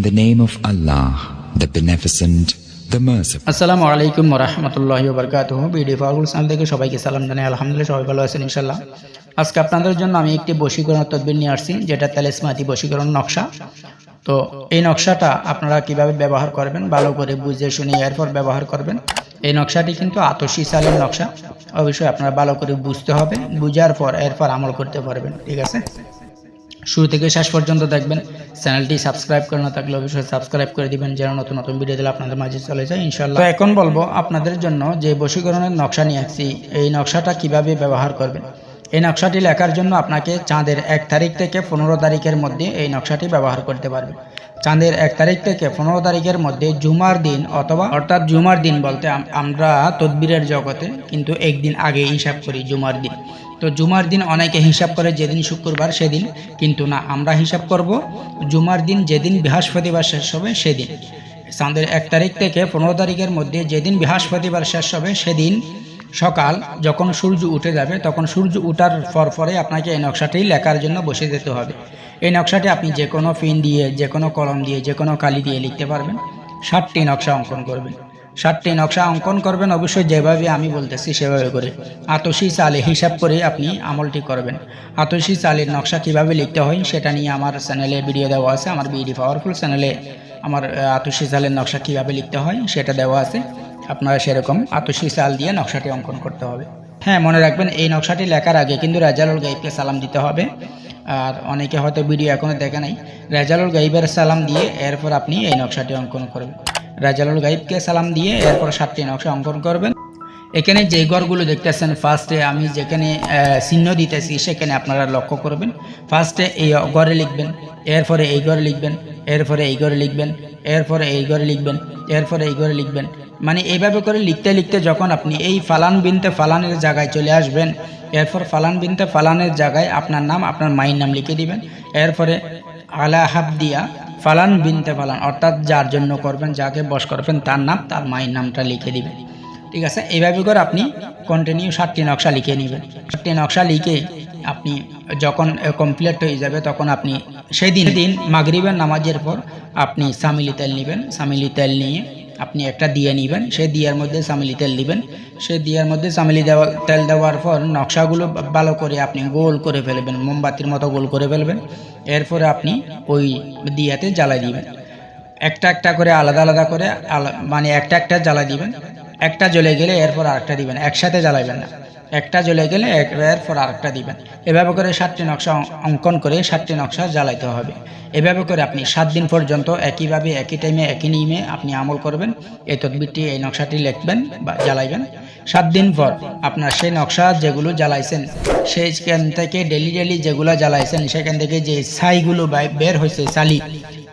In the name of Allah, the Beneficent, the Merciful. আসসালামু আলাইকুম রহমতুল্লাহি বরকাত বিডি ফারুল চ্যানেল থেকে সবাইকে সালাম জানাই। আলহামদুলিল্লাহ সবাই ভালো আছেন ইনশাল্লাহ আজকে আপনাদের জন্য আমি একটি বশীকরণ তদবির নিয়ে আসছি যেটা তেলেসমাতি বশীকরণ নকশা। তো এই নকশাটা আপনারা কীভাবে ব্যবহার করবেন ভালো করে বুঝে শুনে এরপর ব্যবহার করবেন। এই নকশাটি কিন্তু আতসী সালের নকশা। অবশ্যই আপনারা ভালো করে বুঝতে হবে বুঝার পর এরপর আমল করতে পারবেন ঠিক আছে? শুরু থেকে শেষ পর্যন্ত দেখবেন। চ্যানেলটি সাবস্ক্রাইব করে না থাকলে অবশ্যই সাবস্ক্রাইব করে দিবেন, যেন নতুন নতুন ভিডিও দিলে আপনাদের মাঝে চলে যায় ইনশাল্লাহ এখন বলব আপনাদের জন্য যে বশীকরণের নকশা নিয়ে আসছি। এই নকশাটা কীভাবে ব্যবহার করবেন? এই নকশাটি লেখার জন্য আপনাকে চাঁদের এক তারিখ থেকে পনেরো তারিখের মধ্যে এই নকশাটি ব্যবহার করতে পারবেন চাঁদের এক তারিখ থেকে পনেরো তারিখের মধ্যে জুমার দিন অথবা অর্থাৎ জুমার দিন বলতে আমরা তদবিরের জগতে কিন্তু একদিন আগে হিসাব করি জুমার দিন। তো জুমার দিন অনেকে হিসাব করে যেদিন শুক্রবার সেদিন, কিন্তু না, আমরা হিসাব করব জুমার দিন যেদিন বৃহস্পতিবার শেষ হবে সেদিন। চাঁদের এক তারিখ থেকে পনেরো তারিখের মধ্যে যেদিন বৃহস্পতিবার শেষ হবে সেদিন সকাল যখন সূর্য উঠে যাবে, তখন সূর্য উঠার পর পরে আপনাকে এই নকশাটি লেখার জন্য বসে যেতে হবে। এই নকশাটি আপনি যে কোনো পেন দিয়ে, যে কোনো কলম দিয়ে, যে কোনো কালি দিয়ে লিখতে পারবেন। ষাটটি নকশা অঙ্কন করবেন। ষাটটি নকশা অঙ্কন করবেন, অবশ্যই যেভাবে আমি বলতেছি সেভাবে করে। আতসি চালে হিসাব করে আপনি আমলটি করবেন। আতসি চালের নকশা কীভাবে লিখতে হয় সেটা নিয়ে আমার চ্যানেলে ভিডিও দেওয়া আছে। আমার বিডি পাওয়ারফুল চ্যানেলে আমার, আতসি চালের নকশা কীভাবে লিখতে হয় সেটা দেওয়া আছে। আপনারা সেরকম আতসি চাল দিয়ে নকশাটি অঙ্কন করতে হবে। হ্যাঁ মনে রাখবেন, এই নকশাটি লেখার আগে কিন্তু রাজালুল গাইবকে সালাম দিতে হবে। আর অনেকে হয়তো ভিডিও এখনও দেখে নাই। রেজালুল গাইবের সালাম দিয়ে এরপর আপনি এই নকশাটি অঙ্কন করবেন। রাজালুল গাইবকে সালাম দিয়ে এরপর সাতটি নকশা অঙ্কন করবেন। এখানে যে ঘরগুলো দেখতেছেন ফার্স্টে আমি যেখানে চিহ্ন দিতেছি, সেখানে আপনারা লক্ষ্য করবেন। ফার্স্টে এই ঘরে লিখবেন, এরপরে এই ঘরে লিখবেন, এরপরে এই ঘরে লিখবেন, এরপরে এই ঘরে লিখবেন, এরপরে এই ঘরে লিখবেন। মানে এইভাবে করে লিখতে লিখতে যখন আপনি এই ফালান বিনতে ফালানের জায়গায় চলে আসবেন, এরপর ফালান বিনতে ফালানের জায়গায় আপনার নাম, আপনার মায়ের নাম লিখে দিবেন। এরপরে আলা হাবদিয়া, ফালান বিনতে ফালান, অর্থাৎ যার জন্য করবেন, যাকে বস করবেন, তার নাম, তার মায়ের নামটা লিখে দিবেন। ঠিক আছে? এইভাবে করে আপনি কন্টিনিউ সাতটি নকশা লিখে নেবেন। সাতটি নকশা লিখে আপনি যখন কমপ্লিট হয়ে যাবে, তখন আপনি সেদিন দিন মাগরিবের নামাজের পর আপনি সামিলি তেল নেবেন। সামিলি তেল নিয়ে আপনি একটা দিয়ে নেবেন, সেই দিয়ার মধ্যে চামেলি তেল দিবেন। সেই দিয়ার মধ্যে চামেলি দেওয়া, তেল দেওয়ার পর নকশাগুলো ভালো করে আপনি গোল করে ফেলবেন, মোমবাতির মতো গোল করে ফেলবেন। এরপরে আপনি ওই দিয়াতে জ্বালাই দিবেন। একটা একটা করে আলাদা আলাদা করে মানে একটা একটা জ্বালা দিবেন। একটা জ্বলে গেলে এরপর আরেকটা দিবেন, একসাথে জ্বালাইবেন না। একটা জ্বলে গেলে এক- এরপর আরেকটা দিবেন। এভাবে করে সাতটি নকশা অঙ্কন করে সাতটি নকশা জ্বালাইতে হবে। এভাবে করে আপনি সাত দিন পর্যন্ত একইভাবে, একই টাইমে একই নিয়মে আপনি আমল করবেন। এই তদবিরটি, এই নকশাটি লিখবেন বা জ্বালাইবেন। সাত দিন পর আপনার সেই নকশা যেগুলো জ্বালাইছেন, সেইখান থেকে ডেলি ডেলি যেগুলো জ্বালাইছেন, সেখান থেকে যে ছাইগুলো বের হয়েছে সালি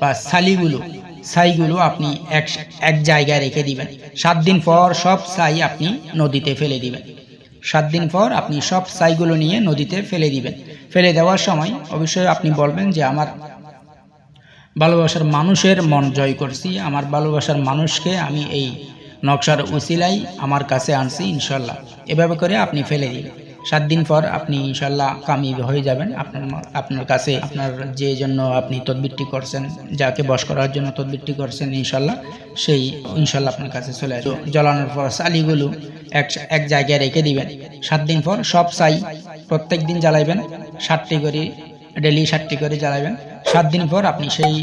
বা সালিগুলো ছাইগুলো আপনি এক এক জায়গায় রেখে দিবেন। সাত দিন পর সব ছাই আপনি নদীতে ফেলে দিবেন। সাত দিন পর আপনি সব সাইগুলো নিয়ে নদীতে ফেলে দিবেন। ফেলে দেওয়ার সময় অবশ্যই আপনি বলবেন যে, আমার ভালোবাসার মানুষের মন জয় করছি। আমার ভালোবাসার মানুষকে আমি এই নকশার উসিলাই আমার কাছে আনছি, ইনশাল্লাহ। এভাবে করে আপনি ফেলে দিন সাত দিন পর আপনি ইনশাল্লাহ কামিয়াবি হয়ে যাবেন। আপনার আপনার কাছে আপনার যে জন্য আপনি তদবিরটি করছেন, যাকে বস করার জন্য তদবিরটি করছেন ইনশাল্লাহ সেই ইনশাল্লাহ আপনার কাছে চলে আসবে। জ্বলানোর পর সালিগুলো এক এক জায়গায় রেখে দিবেন। সাত দিন পর সব সাই প্রত্যেক দিন জ্বালাইবেন। সাতটি করে, ডেলি সাতটি করে জ্বালাবেন সাত দিন পর আপনি সেই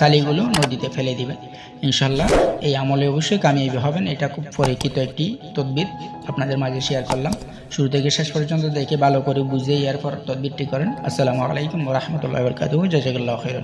সালিগুলো নদীতে ফেলে দিবেন। ইনশাল্লাহ এই আমলে অবশ্যই কামিয়াবি হবেন। এটা খুব পরীক্ষিত একটি তদ্বির আপনাদের মাঝে শেয়ার করলাম। শুরু থেকে শেষ পর্যন্ত দেখে ভালো করে বুঝে এরপর তদ্বিরটি করেন। আসসালামু আলাইকুম রহমতুল্লাহ বরকাত জাজাকাল্লাহ খের